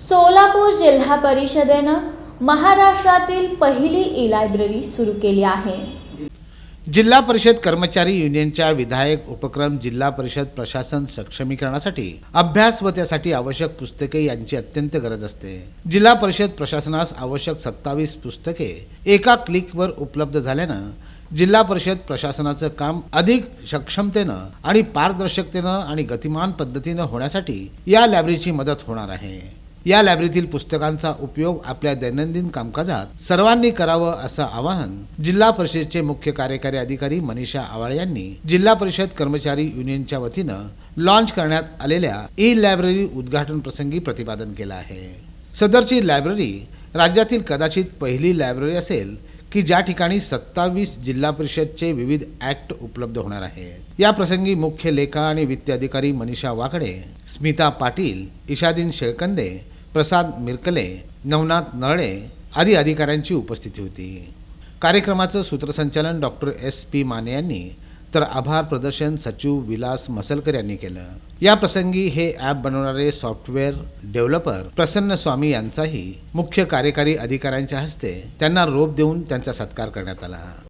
सोलापूर जिल्हा परिषदेनं महाराष्ट्रातील पहिली ई लायब्ररी सुरू केली आहे. जिल्हा परिषद कर्मचारी युनियनच्या विधायक उपक्रम जिल्हा परिषद प्रशासन सक्षमीकरणासाठी अभ्यास व त्यासाठी आवश्यक पुस्तके यांची अत्यंत गरज असते. जिल्हा परिषद प्रशासनास आवश्यक सत्तावीस पुस्तके एका क्लिकवर उपलब्ध झाल्यानं जिल्हा परिषद प्रशासनाचं काम अधिक सक्षमतेनं आणि पारदर्शकतेनं आणि गतिमान पद्धतीनं होण्यासाठी या लायब्ररीची मदत होणार आहे. या लायब्ररीतील पुस्तकांचा उपयोग आपल्या दैनंदिन कामकाजात सर्वांनी करावं असं आवाहन जिल्हा परिषदेचे मुख्य कार्यकारी अधिकारी मनीषा आवाळे यांनी जिल्हा परिषद कर्मचारी युनियनच्या वतीनं लॉन्च करण्यात आलेल्या ई लायब्ररी उद्घाटन प्रसंगी प्रतिपादन केलं आहे. सदरची लायब्ररी राज्यातील कदाचित पहिली लायब्ररी असेल की ज्या ठिकाणी सत्तावीस जिल्हा परिषदचे विविध ऍक्ट उपलब्ध होणार आहेत. या प्रसंगी मुख्य लेखा आणि वित्त अधिकारी मनीषा वाकडे स्मिता पाटील इशादीन शेळकंदे प्रसाद मिरकले नवनाथ नळे आदी अधिकाऱ्यांची उपस्थिती होती. कार्यक्रमाचं सूत्रसंचालन डॉक्टर एस पी माने यांनी तर आभार प्रदर्शन सचिव विलास मसलकर यांनी केलं. या प्रसंगी हे ॲप बनवणारे सॉफ्टवेअर डेव्हलपर प्रसन्न स्वामी यांचाही मुख्य कार्यकारी अधिकाऱ्यांच्या हस्ते त्यांना रोप देऊन त्यांचा सत्कार करण्यात आला.